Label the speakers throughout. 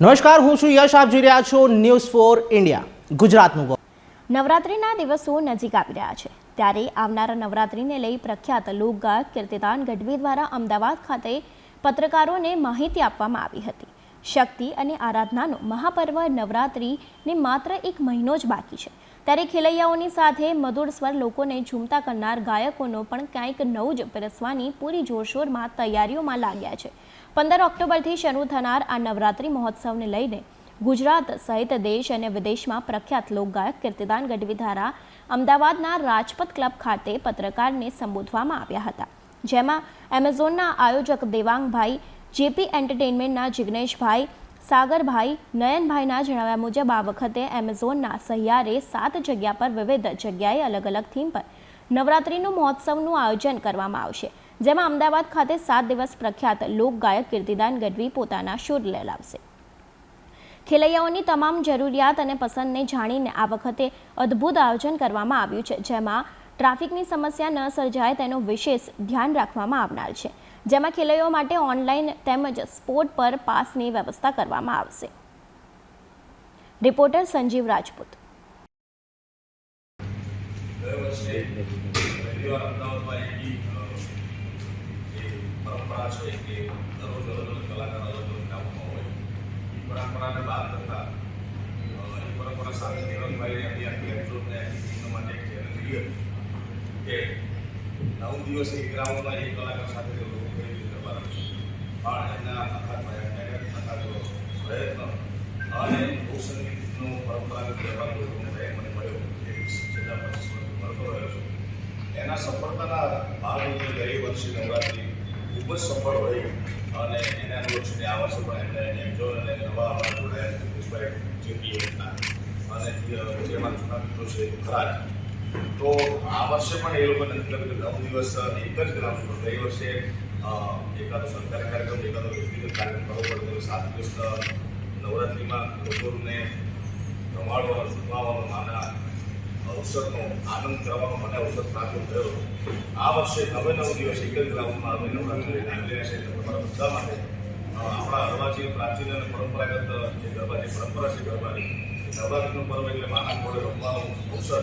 Speaker 1: નમસ્કાર, હું છું યશ, આપ જોઈ રહ્યા છો ન્યૂઝ ફોર ઇન્ડિયા ગુજરાતનું ગૌરવ.
Speaker 2: નવરાત્રિના દિવસો નજીક આવી રહ્યા છે. ત્યારે આવનારા નવરાત્રિને લઈ પ્રખ્યાત લોકગાયક કીર્તિદાન ગઢવી દ્વારા અમદાવાદ ખાતે પત્રકારોને માહિતી આપવામાં આવી હતી. શક્તિ અને આરાધનાનો મહાપર્વ નવરાત્રિને માત્ર એક મહિનો જ બાકી છે. ત્યારે ખેલૈયાઓની સાથે મધુર સ્વર લોકોને ઝૂમતા કરનાર ગાયકોનો પણ કંઈક નવું જ પીરસવાની પૂરી જોરશોરમાં તૈયારીઓમાં લાગ્યા છે. પંદર ઓક્ટોબરથી શરૂ થનાર આ નવરાત્રિ મહોત્સવને લઈને ગુજરાત સહિત દેશ અને વિદેશમાં પ્રખ્યાત લોકગાયક કીર્તિદાન ગઢવી દ્વારા અમદાવાદના રાજપથ ક્લબ ખાતે પત્રકારને સંબોધવામાં આવ્યા હતા. જેમાં એમેઝોનના આયોજક દેવાંગભાઈ, જેપી એન્ટરટેઇનમેન્ટના જિગ્નેશભાઈ સાગરભાઈ નયનભાઈના જણાવ્યા મુજબ આ વખતે એમેઝોનના સહિયારે સાત જગ્યા પર વિવિધ જગ્યાએ અલગ અલગ થીમ પર નવરાત્રિનું મહોત્સવનું આયોજન કરવામાં આવશે, જેમાં અમદાવાદ ખાતે સાત દિવસ પ્રખ્યાત લોકગાયક કીર્તિદાન ગઢવી પોતાના શોધ લેલાવશે. ખેલૈયાઓની તમામ જરૂરિયાત અને પસંદને જાણીને આ વખતે અદ્ભુત આયોજન કરવામાં આવ્યું છે, જેમાં ટ્રાફિકની સમસ્યા ન સર્જાય તેનું વિશેષ ધ્યાન રાખવામાં આવનાર છે. જેમાં ખેલૈયાઓ માટે ઓનલાઈન તેમજ સ્પોર્ટ પર પાસની વ્યવસ્થા કરવામાં આવશે. રિપોર્ટર સંજીવ રાજપૂત.
Speaker 3: પરંપરા સાથે ટીમ માટે એક કે નવ દિવસ એક ગ્રાઉન્ડમાં એક કલાકાર સાથે લોકો કઈ રીતે કરવાના છે પણ અખાત પ્રયત્ન. અને લોકસંગીતનો પરંપરાગત વ્યવહાર લોકોનો મને મળ્યો. છેલ્લા મળતો રહ્યો એના સફળતાના ભાગરૂપે ગઈ વર્ષે નવરાત્રી ખૂબ જ સફળ રહી અને એને અનુલક્ષીને આ વર્ષે પણ એમને એન્જોય અને નવા અમારા જોડાયા જગદીશભાઈ એમના અને જે અમારા જૂના મિત્રો છે ખરા. તો આ વર્ષે પણ એ લોકો નક્કી કર્યું નવ દિવસ, એક જ હતો ગઈ વર્ષે એકાદો સરકારી કાર્યક્રમ, એકાદો વ્યક્તિગત કાર્યક્રમ કરવો પડતો સાત દિવસ નવરાત્રિમાં લોકોને રમાડવાનો સુમાવાનો માના અવસરનો આનંદ કરવાનો મને અવસર પ્રાપ્ત થયો. આ વર્ષે નવે નવ દિવસ એક જ ગ્રાઉન્ડમાં અમે નવરાત્રિ નામ રહ્યા છે. તમારા બધા માટે આપણા અરવાજી પ્રાચીન અને પરંપરાગત જે ગરબા જે પરંપરા છે ગરબાની નવરાત્રિનું પર્વ એટલે માના ઘોડે રમવાનો અવસર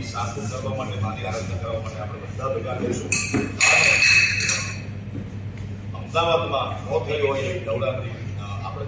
Speaker 3: એ સાર્થક કરવા માટે, માની આરાધના કરવા માટે આપણે બધા ભેગા થઈશું. અમદાવાદમાં ન થઈ હોય એવી નવરાત્રિ આપણે